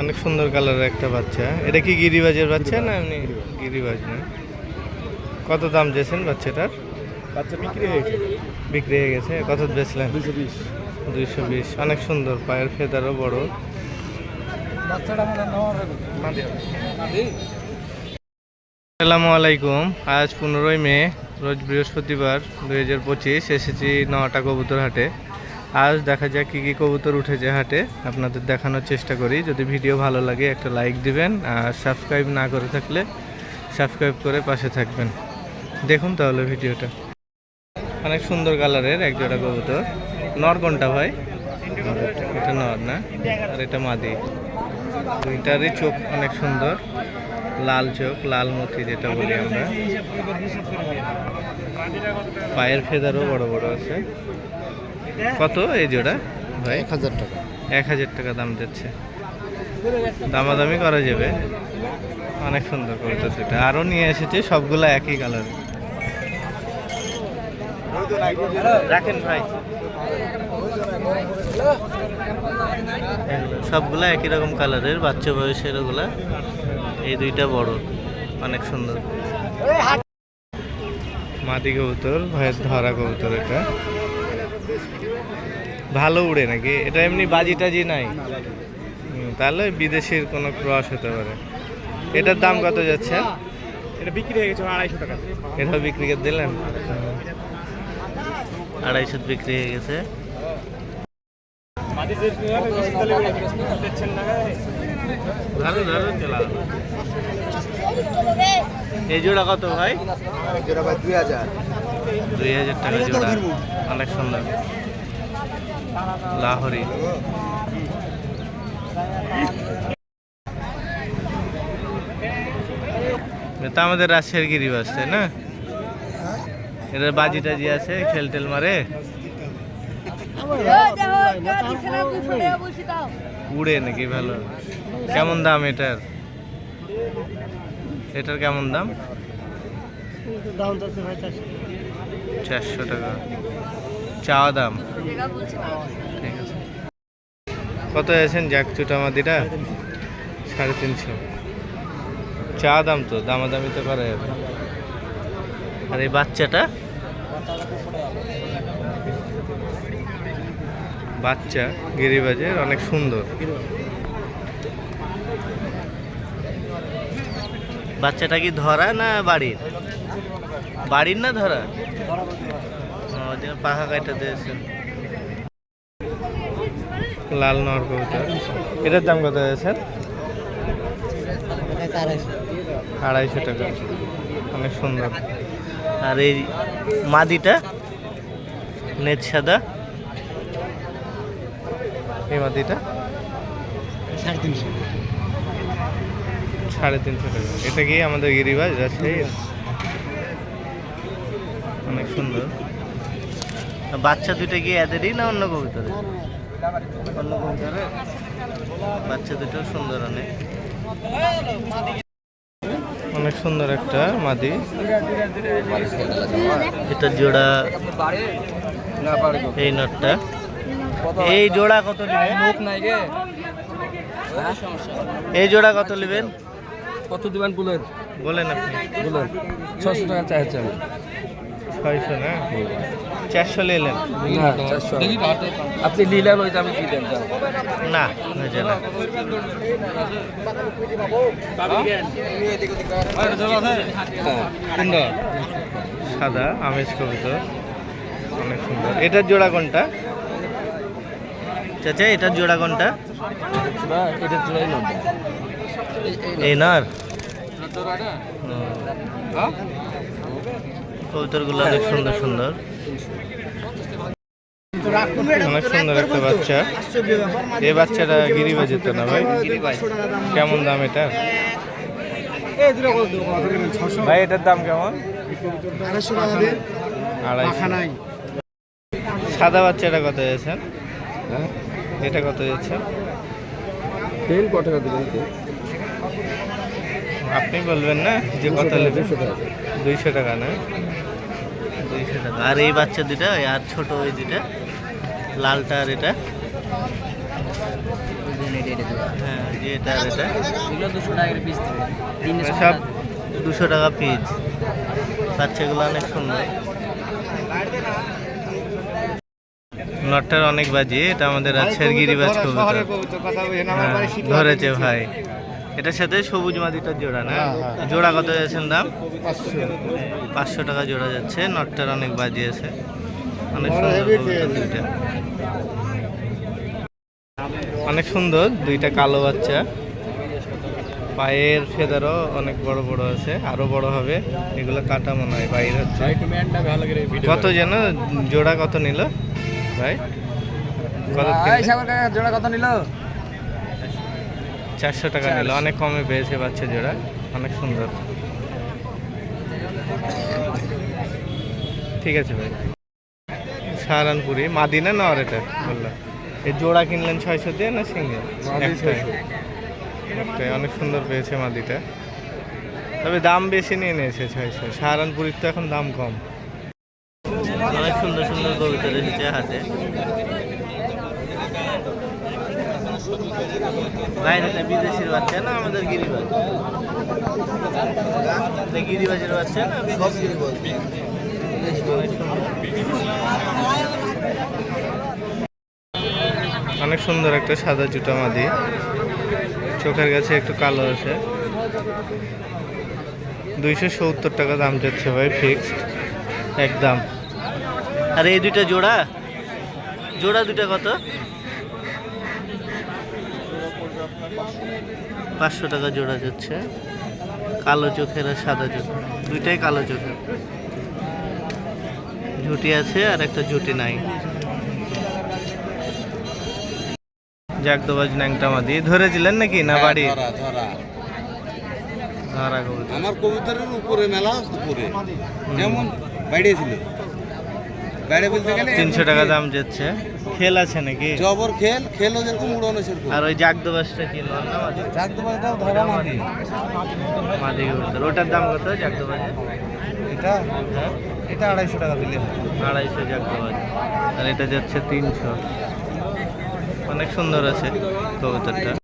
অনেক সুন্দর কালারের একটা বাচ্চা। এটা কি গিরিবাজের বাচ্চা না এমনি গিরিবাজ। না? কত দাম চেয়েছেন বাচ্চাটার? বাচ্চা বিক্রি হয়েছে বিক্রি হয়ে গেছে। কত বেচলেন? দুশো বিশ। দুইশো বিশ। অনেক সুন্দর পায়ের ফেদারও বড়। বাচ্চাটা মানে আসসালামু আলাইকুম। আজ পনেরোই মে রোজ বৃহস্পতিবার দুই হাজার পঁচিশ এসেছি নটা কবুতর হাটে আজ দেখা যাক কী কী কবুতর উঠেছে হাটে। আপনাদের দেখানোর চেষ্টা করি। যদি ভিডিও ভালো লাগে, একটা লাইক দিবেন আর সাবস্ক্রাইব না করে থাকলে সাবস্ক্রাইব করে পাশে থাকবেন। দেখুন তাহলে ভিডিওটা। অনেক সুন্দর কালারের এক জোড়া কবুতর। নর ভাই। এটা নর না, আর এটা মাদি। দুইটারই চোখ অনেক সুন্দর। লাল চোখ, লাল মতি যেটা বলি আমরা। পায়ের ফেদারও বড় বড় আছে। কত এই জোড়া? ভাই? এক হাজার টাকা। এক হাজার টাকা দাম যাচ্ছে। দামাদামি করা যাবে। অনেক সুন্দর কবুতর দুটা। আরও নিয়ে এসেছে সবগুলা একই কালার রাখেন ভাই। সবগুলা একই রকম কালারের বাচ্চা বয়সের ওগুলা। এই দুইটা বড় অনেক সুন্দর। মাদি কবুতর ভয়ের ধরা কবুতর এটা। ভালো উড়ে নাকি? এটা এমনি বাজি টাজি নাই? তাহলে বিদেশির কোনো ক্রস হতে পারে। এটার দাম কত যাচ্ছে? এটা বিক্রি হয়ে গেছে আড়াইশো টাকা এটা বিক্রি করে দিলেন? আড়াইশো বিক্রি হয়ে গেছে। এই জোড়া কত ভাই? ভাই দুই হাজার। দুই হাজার টাকা জোড়া। অনেক সুন্দর। লাহরি। এটা আমাদের রাজশাহীর গিরিবাস তাই না? এটা বাজি টাজি আছে খেল টেল মারে। উড়ে নাকি ভালো। কেমন দাম এটার? এটার কেমন দাম? চারশো টাকা। চাওয়া দাম? ঠিক আছে। কত আছেন জ্যাক চুটামাদিটা সাড়ে তিনশো। চা দাম তো দামাদামি তো করা যাবে। আর এই বাচ্চাটা? বাচ্চা গিরিবাজের অনেক সুন্দর। বাচ্চাটা কি ধরা না বাড়ির? বাড়ির না ধরা? ও, পাখা কাটা দিয়েছেন। লাল নর কবুতর এটার দাম কত স্যার আড়াইশো টাকা। অনেক সুন্দর। আর এই মাদিটা নেট সাদা। এই মাদিটা? সাড়ে তিনশো সাড়ে তিনশো টাকা। এটা কি আমাদের গিরিবাজ রাজশাহী? অনেক সুন্দর। বাচ্চা দুটো কি এদেরই না অন্য কবিতরে অন্য কবিতরে বাচ্চা দুটো সুন্দর অনেক। অনেক সুন্দর একটা মাদি। এটা জোড়া এই নটটা। এই জোড়া কত নেবেন? লোক নাই গে এই জোড়া কত নেবেন? কত দিবেন বুলেন বলেন আপনি। বুলেন ছশো টাকা চাইছে আমি ছয়শো না? চারশো নিলেন চারশো। আপনি নিলেন ওইটা আমি দিয়ে দেন না হয়েছে না। হ্যাঁ সাদা আমেজ কবিতর। অনেক সুন্দর। এটার জোড়া কোনটা? চাচা এটার জোড়া কোনটা? এটা চুড়াই নয় এই নার কবুতরগুলো অনেক সুন্দর সুন্দর। অনেক সুন্দর একটা বাচ্চা। এই বাচ্চাটা গিরিবাজের তো না ভাই? কেমন দাম এটা? ভাই, এটার দাম কেমন? আড়াইশো। সাদা বাচ্চাটা কত যাচ্ছেন এটা কত যাচ্ছে তেল কত টাকা আপনি বলবেন না যে কত নেবেন দুইশো টাকা না? দুইশো টাকা আর এই বাচ্চা দুটা আর ছোট ওই দুটা লালটা আর এটা। হ্যাঁ এটা আর এটা। দুশো টাকা পিস সব দুশো টাকা পিস বাচ্চাগুলো অনেক সুন্দর। নটটার অনেক বাজি এটা আমাদের রাজশাহীর গিরিবাজ কবুতর। হ্যাঁ, ধরেছে ভাই। এটার সাথে সবুজ মাদিটার জোড়া না? জোড়া কত যাচ্ছেন দাম? পাঁচশো। টাকা জোড়া যাচ্ছে নটটার অনেক বাজি আছে অনেক সুন্দর দুইটা। অনেক সুন্দর দুইটা কালো বাচ্চা। পায়ের ফেদারও অনেক বড় বড় আছে আরও বড় হবে। এগুলো কাটা মনে হয় বাইর হচ্ছে। কত যেন জোড়া কত নিল? ভাই জোড়া কত নিল? চারশো টাকা নিল। অনেক কমে পেয়েছে বাচ্চা জোড়া। অনেক সুন্দর। ঠিক আছে ভাই। সাহারানপুরি। মাদিনা না আর এটা? বললাম। এই জোড়া কিনলেন ছয়শো দিয়ে না সিঙ্গেল? একটাই। অনেক সুন্দর পেয়েছে মাদিটা। তবে দাম বেশি নিয়ে নিয়েছে ছয়শো। সাহারানপুরির তো এখন দাম কম। অনেক সুন্দর সুন্দর কবিতা এসেছে হাতে। বাইরেটা বিদেশির বাচ্চা না আমাদের গিরিবাজ। গিরিবাজের বাচ্চা না সব গিরিবাজ। অনেক সুন্দর। একটা সাদা জুটা মাদি। চোখের কাছে একটু কালো আছে। দুইশো সত্তর টাকা দাম যাচ্ছে ভাই ফিক্সড একদম। আর এই দুইটা জোড়া? জোড়া দুইটা কত? পাঁচশো টাকা জোড়া যাচ্ছে। কালো চোখের আর সাদা চোখের। দুইটাই কালো চোখের। ঝুটি আছে আর একটা ঝুটি নাই। জাগদবাজ ন্যাংটা মাদি। ধরেছিলেন নাকি না বাড়ি ধরা কবুতর। আমার কবুতরের উপরে মেলা উপরে। যেমন বাইরে ছিল। তিনশো টাকা দাম যাচ্ছে। খেল আছে নাকি? জবর খেল খেলও যেরকম উড়ানো সেরকম। আর ওই জাগদবাজটা কি জাগদবাজটাও ধরা মাদি। মাদি। ওটার দাম কত জাগদবাজে এটা? হ্যাঁ? এটা আড়াইশো টাকা দিলে। আড়াইশো জাগদবাজ আর এটা যাচ্ছে তিনশো। অনেক সুন্দর আছে কবুতরটা।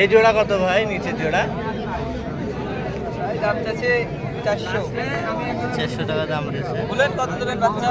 এই জোড়া কত ভাই? নিচের জোড়া? দাম চাচ্ছে চারশো চারশো টাকা দাম রয়েছে। বলেন কত দেবেন বাচ্চা?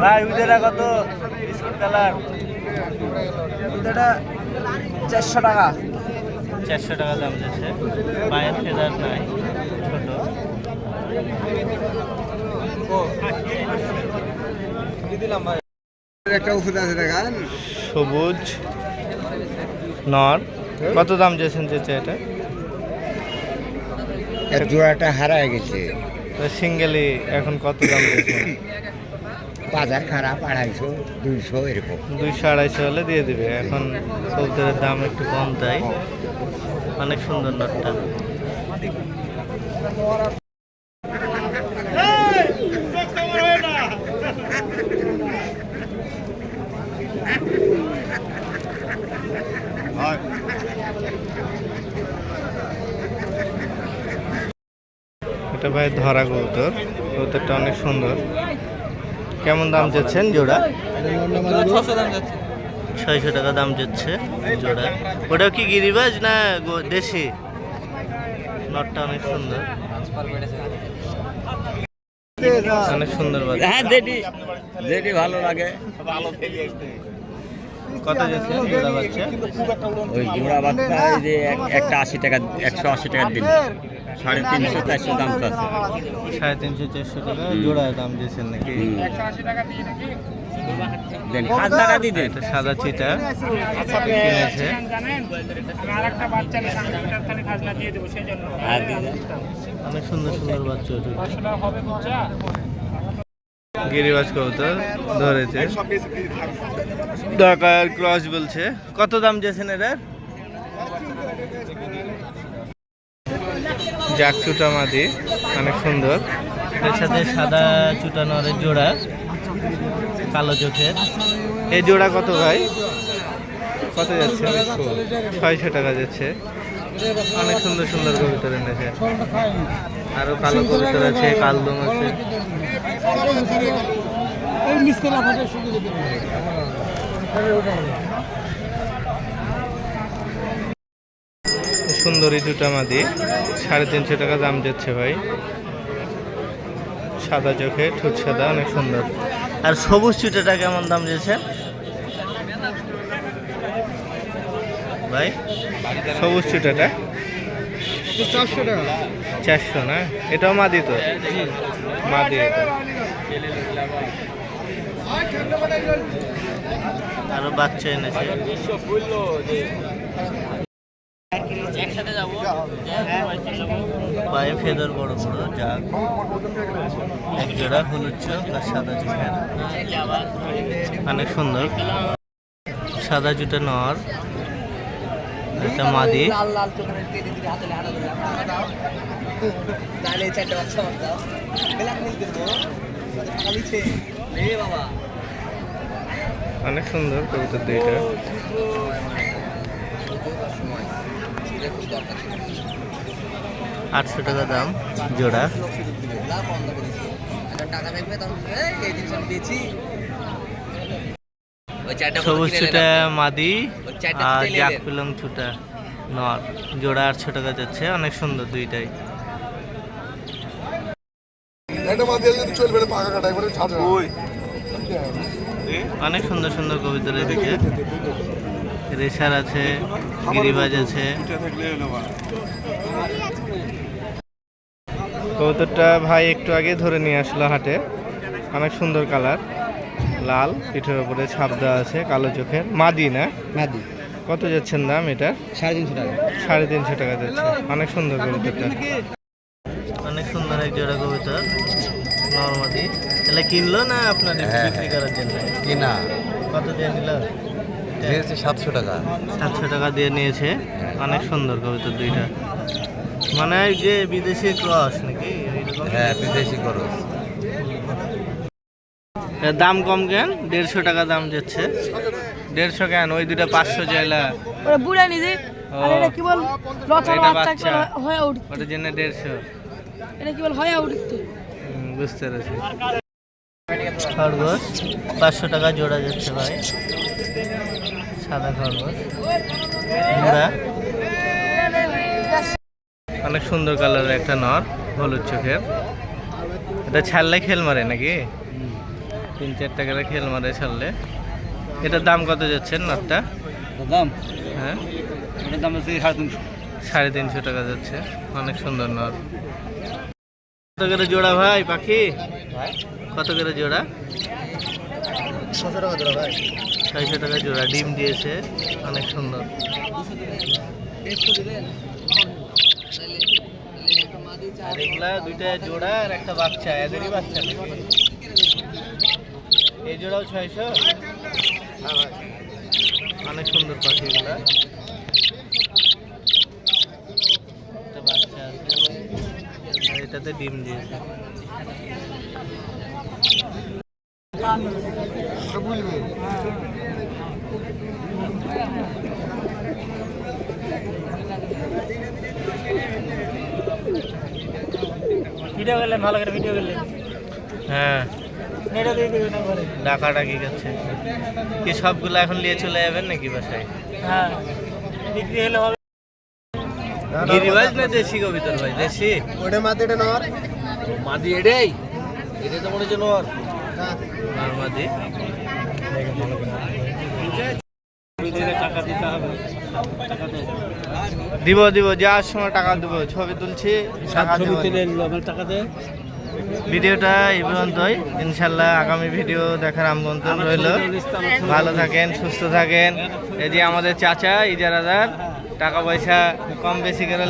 ভাই উইদেরা কত? Biscuit colour. চারশো টাকা। চারশো টাকা দাম যাচ্ছে পায়ের ফেদার নাই ছোট। একটা ওষুধ আছে দেখান সবুজ নর। কত দাম যাচ্ছেন চেঁচা এটা? জোড়াটা হারায় গেছে। সিঙ্গেলি এখন কত দাম যাচ্ছেন বাজার খারাপ, আড়াইশো, দুইশো এরকম। দুইশো, আড়াইশো হলে দিয়ে দিবে। এখন কবুতরের দাম একটু কম তাই। অনেক সুন্দর নটটা। এটা ভাই ধরা কবুতর। কবুতরটা অনেক সুন্দর। কেমন দাম যাচ্ছেন জোড়া? ছয়শো টাকা দাম যাচ্ছে জোড়া। ওটাও কি গিরিবাজ না দেশি? নটটা অনেক সুন্দর। অনেক সুন্দর হ্যাঁ যেটি যেটি ভালো লাগে। কত যাচ্ছে জোড়া বাচ্চা? ওই জোড়া বাচ্চা এই যে একটা আশি টাকা একশো আশি টাকা দিন। সাড়ে তিনশো চারশো দাম আছে সাড়ে তিনশো চারশো টাকা জোড়া দাম দিয়েছেন নাকি? দেন খাজনাটা দিয়ে দেন। এটা সাদা চিটা। কিনেছে আর দিয়ে দেন। অনেক সুন্দর সুন্দর বাচ্চা গিরিবাজ কবুতর ধরেছে। ঢাকার ক্রস বলছে। কত দাম দিয়েছেন এটার? জাক চুটা মাদি অনেক সুন্দর। এর সাথে সাদা চুটা নরের জোড়া কালো চোখের। এই জোড়া কত ভাই? কত যাচ্ছে? ছয়শো টাকা যাচ্ছে। অনেক সুন্দর সুন্দর কবিতর এনেছে। আরও কালো কবিতর আছে কালদম আছে। সুন্দরী জুটা মাদি। সাড়ে তিনশো টাকা দাম যাচ্ছে ভাই। সাদা চোখে ঠোঁট সাদা অনেক সুন্দর। আর সবুজ চুটাটা কেমন দাম যাচ্ছে? ভাই সবুজ চুটাটা? চারশো টাকা চারশো না? এটাও মাদি তো? মাদি আরও বাচ্চা এনেছে। পায়ে ফেদার বড় বড় যাক এক জোড়া হলুদ চোখ আর সাদা চোখের অনেক সুন্দর। সাদা জুটা নর। এটা মাদি। লাল লাল চোখের দিয়ে দিদি হাতে হাতে তাহলে চারটে বাচ্চা আমার দাও গেলাম মিলতে দেবো খালিছে রে বাবা আটশো টাকা দাম জোড়া। সবুজ ছুটা মাদি আর জাক। পিলং ছুটা। নর জোড়া আটশো টাকা যাচ্ছে অনেক সুন্দর দুইটাই। একটা চলবে পাকা কাটা একবারে ছাড়বে অনেক সুন্দর সুন্দর কবিতর এদিকে রেসার আছে গিরিবাজ আছে। কবুতরটা ভাই একটু আগে ধরে নিয়ে আসলো হাটে। অনেক সুন্দর কালার। লাল পিঠের উপরে ছাপ দেওয়া আছে কালো চোখের। মাদি না? মাদি। কত যাচ্ছেন দাম এটা? সাড়ে তিনশো টাকা। সাড়ে তিনশো টাকা যাচ্ছে। অনেক সুন্দর কবুতরটা। অনেক সুন্দর এক জোড়া কবুতর। নর্মাদি। তাহলে কিনলো না আপনাদের বিক্রি করার জন্য? কিনা। কত দিয়ে নিল? দিয়েছে সাতশো টাকা। সাতশো টাকা দিয়ে নিয়েছে? অনেক সুন্দর কবুতর দুইটা। মানে যে বিদেশি ক্রস নাকি? হ্যাঁ বিদেশি এর দাম কম কেন? দেড়শো টাকা দাম যাচ্ছে। দেড়শো কেন? ওই দুটা পাঁচশো চাইলা বুড়া নিজে। এটা কি বল। হয়ে উঠতে। ওটার জন্য দেড়শো। এটা কি বল? হয়ে উঠতে। বুঝতে পেরেছি। খরগোশ পাঁচশো টাকা জোড়া যাচ্ছে ভাই। সাদা খরগোশ মুড়া। অনেক সুন্দর কালারের একটা নর হলুদ চোখের। এটা ছাড়লে খেল মারে নাকি? তিন চার টাকা খেল মারে ছাড়লে। এটার দাম কত যাচ্ছে নরটা? দাম? হ্যাঁ। দাম হচ্ছে সাড়ে তিনশো। সাড়ে তিনশো টাকা যাচ্ছে। অনেক সুন্দর নর। কত করে জোড়া ভাই পাখি? কত করে জোড়া? ছয়শো টাকা জোড়া ডিম দিয়েছে অনেক সুন্দর। আর এগুলা দুইটা জোড়া আর একটা বাচ্চা এদেরই বাচ্চা এই জোড়াও ছয়শো? অনেক সুন্দর পাখি এগুলা একটা বাচ্চা আছে আর এটাতে ডিম দিয়েছে। ভিডিও করলেন ভালো করে ভিডিও করলেন হ্যাঁ। একবারে ডাকাডাকি করছে। কি সবগুলো এখন নিয়ে চলে যাবেন নাকি বাসায়? হ্যাঁ। বিক্রি হলে হবে। গিরিবাজ না দেশি কবিতর ভাই? দেশি? ওটা মাদি এটা নর। মাদি এটাই? এটা তো মনে হচ্ছে নর। নর্মাদি টাকা দিতে হবে। টাকা দে দিব দিব যাওয়ার সময় টাকা দেবো। ছবি তুলছি টাকা দেবো। আমার টাকা দে। ভিডিওটা এই পর্যন্তই। ইনশাল্লাহ আগামী ভিডিও দেখার আমন্ত্রণ রইল। ভালো থাকেন সুস্থ থাকেন। এই যে আমাদের চাচা ইজারাদার। টাকা পয়সা কম বেশি করে